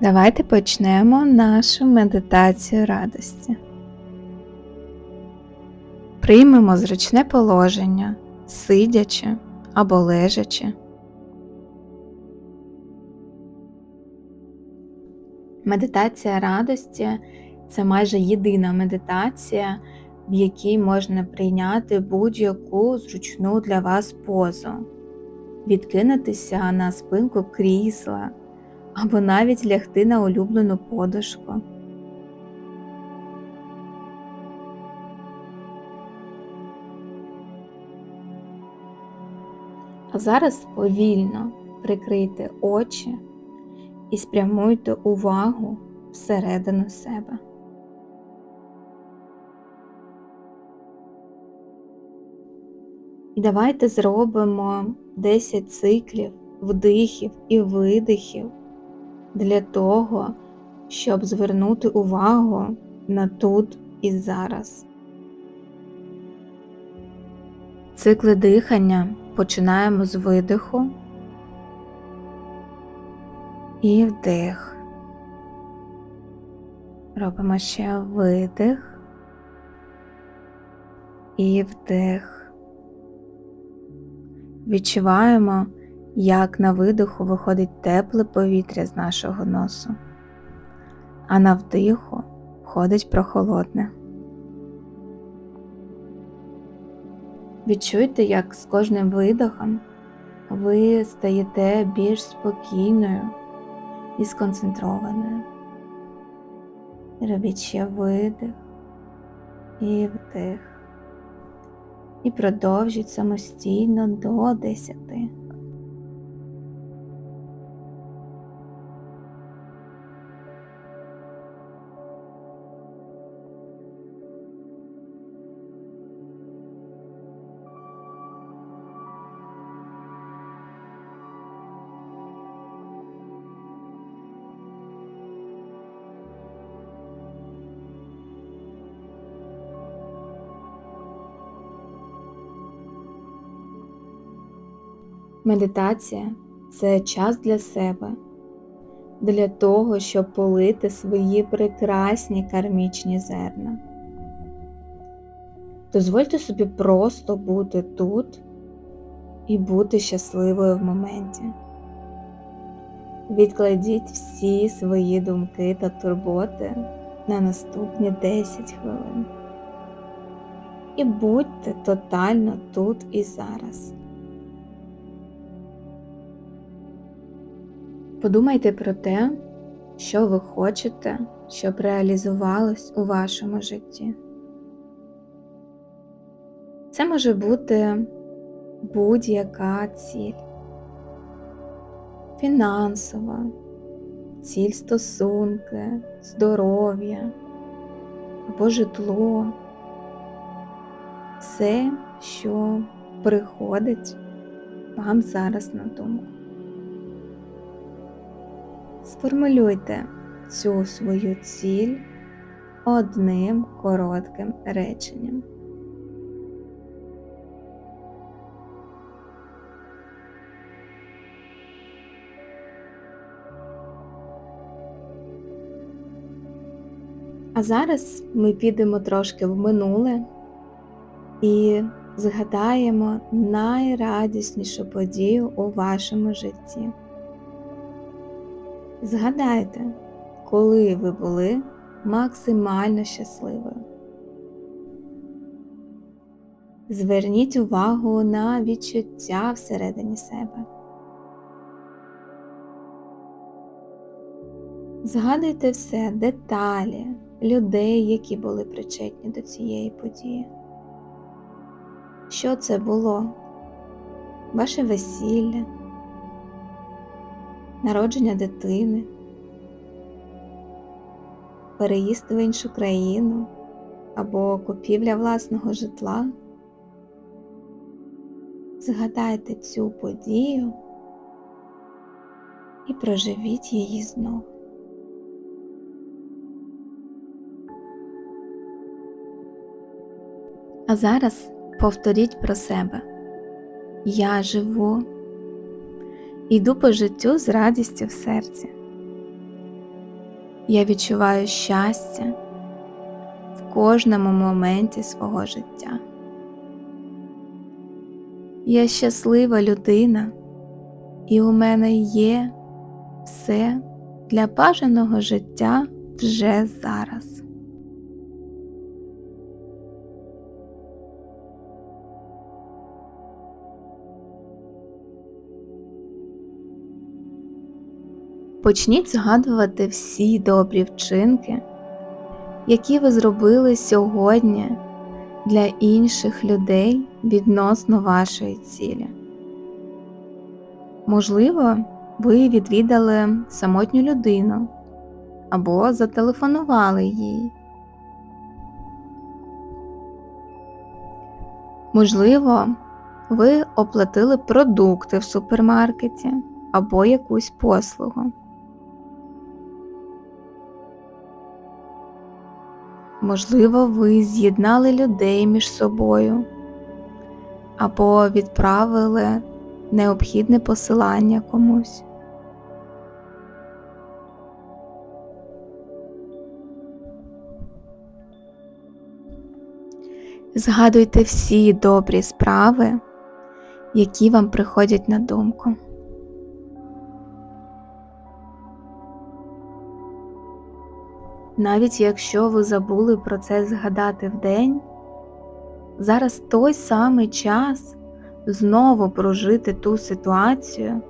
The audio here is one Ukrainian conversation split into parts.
Давайте почнемо нашу медитацію радості. Приймемо зручне положення, сидячи або лежачи. Медитація радості це майже єдина медитація, в якій можна прийняти будь-яку зручну для вас позу, відкинутися на спинку крісла або навіть лягти на улюблену подушку. А зараз повільно прикрийте очі і спрямуйте увагу всередину себе. І давайте зробимо 10 циклів вдихів і видихів для того, щоб звернути увагу на тут і зараз. Цикли дихання починаємо з видиху і вдих. Робимо ще видих і вдих. Відчуваємо, як на видиху виходить тепле повітря з нашого носу, а на вдиху входить прохолодне. Відчуйте, як з кожним видохом ви стаєте більш спокійною і сконцентрованою. Робіть ще видих і вдих. І продовжіть самостійно до 10. Медитація це час для себе, для того, щоб полити свої прекрасні кармічні зерна. Дозвольте собі просто бути тут і бути щасливою в моменті. Відкладіть всі свої думки та турботи на наступні 10 хвилин. І будьте тотально тут і зараз. Подумайте про те, що ви хочете, щоб реалізувалось у вашому житті. Це може бути будь-яка ціль, фінансова, ціль стосунки, здоров'я або житло, все, що приходить вам зараз на думку. Сформулюйте цю свою ціль одним коротким реченням. А зараз ми підемо трошки в минуле і згадаємо найрадіснішу подію у вашому житті. Згадайте, коли ви були максимально щасливою. Зверніть увагу на відчуття всередині себе. Згадуйте все, деталі, людей, які були причетні до цієї події. Що це було? Ваше весілля, народження дитини, переїзд в іншу країну або купівля власного житла. Згадайте цю подію і проживіть її знов. А зараз повторіть про себе. Я живу, йду по життю з радістю в серці. Я відчуваю щастя в кожному моменті свого життя. Я щаслива людина, і у мене є все для бажаного життя вже зараз. Почніть згадувати всі добрі вчинки, які ви зробили сьогодні для інших людей відносно вашої цілі. Можливо, ви відвідали самотню людину або зателефонували їй. Можливо, ви оплатили продукти в супермаркеті або якусь послугу. Можливо, ви з'єднали людей між собою або відправили необхідне посилання комусь. Згадуйте всі добрі справи, які вам приходять на думку. Навіть якщо ви забули про це згадати вдень, зараз той самий час знову прожити ту ситуацію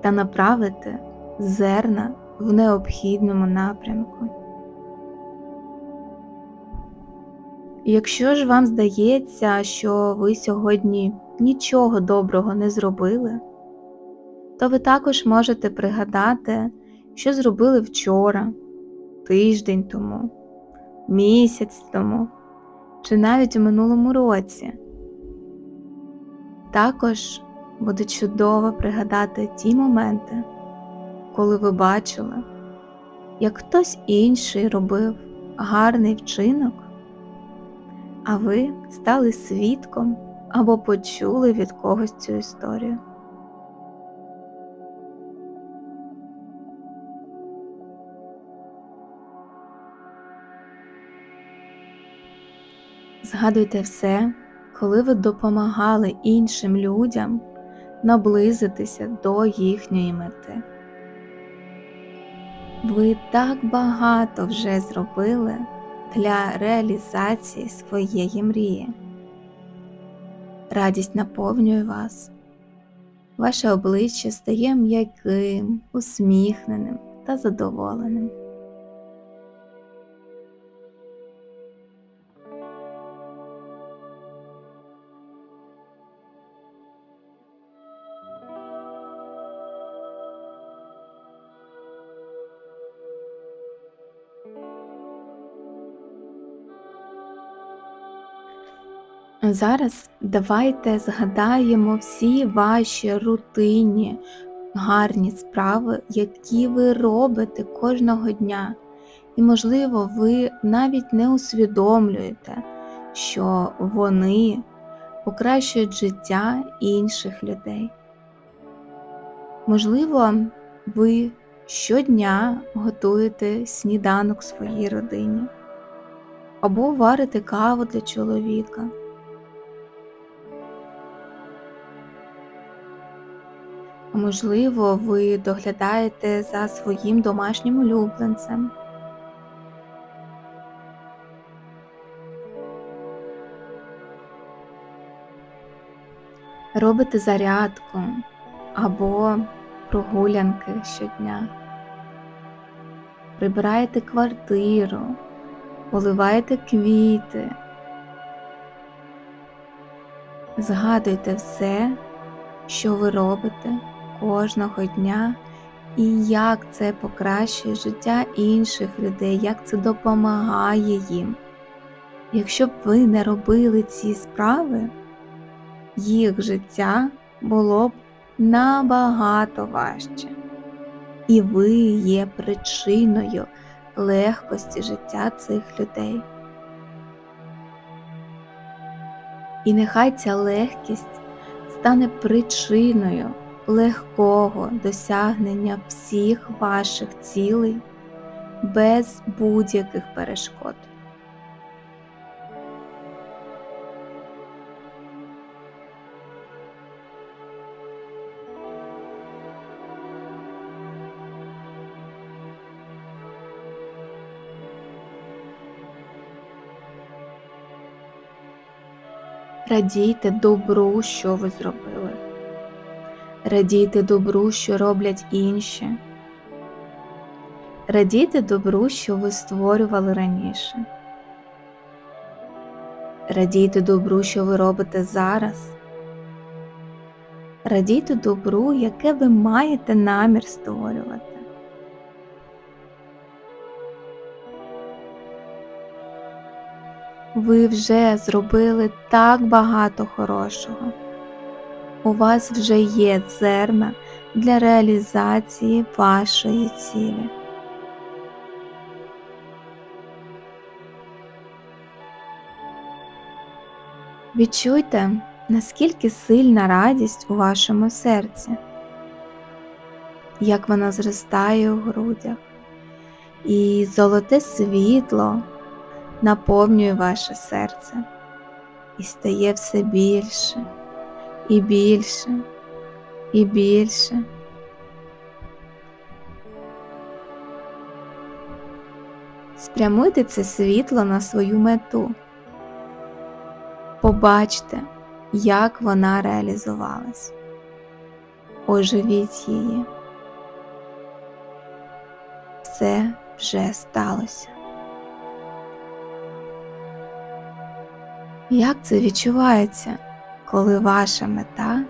та направити зерна в необхідному напрямку. Якщо ж вам здається, що ви сьогодні нічого доброго не зробили, то ви також можете пригадати, що зробили вчора тиждень тому, місяць тому чи навіть у минулому році. Також буде чудово пригадати ті моменти, коли ви бачили, як хтось інший робив гарний вчинок, а ви стали свідком або почули від когось цю історію. Згадуйте все, коли ви допомагали іншим людям наблизитися до їхньої мети. Ви так багато вже зробили для реалізації своєї мрії. Радість наповнює вас, ваше обличчя стає м'яким, усміхненим та задоволеним. Зараз давайте згадаємо всі ваші рутинні, гарні справи, які ви робите кожного дня. І, можливо, ви навіть не усвідомлюєте, що вони покращують життя інших людей. Можливо, ви щодня готуєте сніданок своїй родині або варите каву для чоловіка. Можливо, ви доглядаєте за своїм домашнім улюбленцем. Робите зарядку або прогулянки щодня. Прибираєте квартиру, поливаєте квіти. Згадуйте все, що ви робите кожного дня і як це покращує життя інших людей, як це допомагає їм. Якщо б ви не робили ці справи, їх життя було б набагато важче. І ви є причиною легкості життя цих людей. І нехай ця легкість стане причиною легкого досягнення всіх ваших цілей без будь-яких перешкод. Радійте добру, що ви зробили. Радійте добру, що роблять інші. Радійте добру, що ви створювали раніше. Радійте добру, що ви робите зараз. Радійте добру, яке ви маєте намір створювати. Ви вже зробили так багато хорошого. У вас вже є зерна для реалізації вашої цілі. Відчуйте, наскільки сильна радість у вашому серці, як вона зростає у грудях, і золоте світло наповнює ваше серце і стає все більше, і більше, і більше. Спрямуйте це світло на свою мету. Побачте, як вона реалізувалась. Оживіть її. Все вже сталося. Як це відчувається, коли ваша мета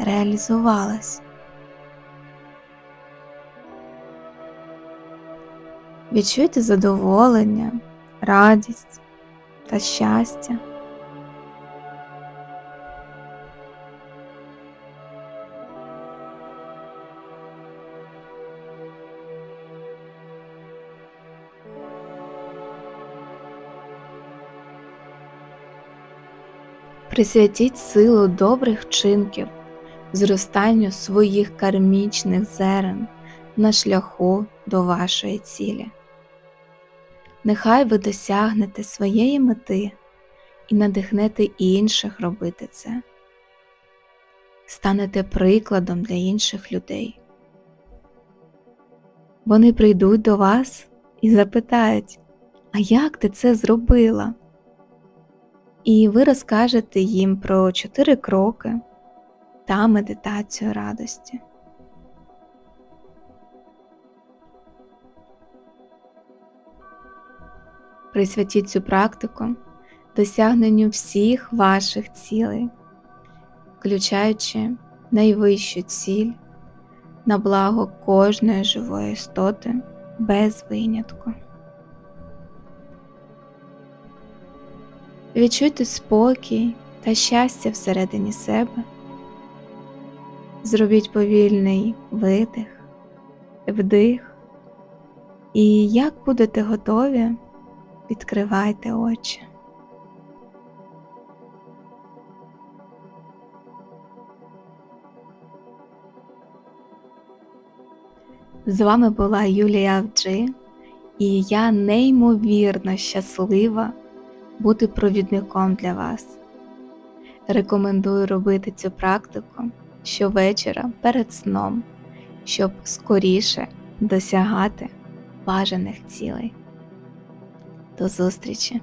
реалізувалась? Відчуйте задоволення, радість та щастя. Присвятіть силу добрих вчинків, зростанню своїх кармічних зерен на шляху до вашої цілі. Нехай ви досягнете своєї мети і надихнете інших робити це. Станете прикладом для інших людей. Вони прийдуть до вас і запитають, а як ти це зробила? І ви розкажете їм про чотири кроки та медитацію радості. Присвятіть цю практику досягненню всіх ваших цілей, включаючи найвищу ціль на благо кожної живої істоти без винятку. Відчуйте спокій та щастя всередині себе. Зробіть повільний видих, вдих, і як будете готові, відкривайте очі. З вами була Юлія Авджи, і я неймовірно щаслива бути провідником для вас. Рекомендую робити цю практику щовечора перед сном, щоб скоріше досягати бажаних цілей. До зустрічі!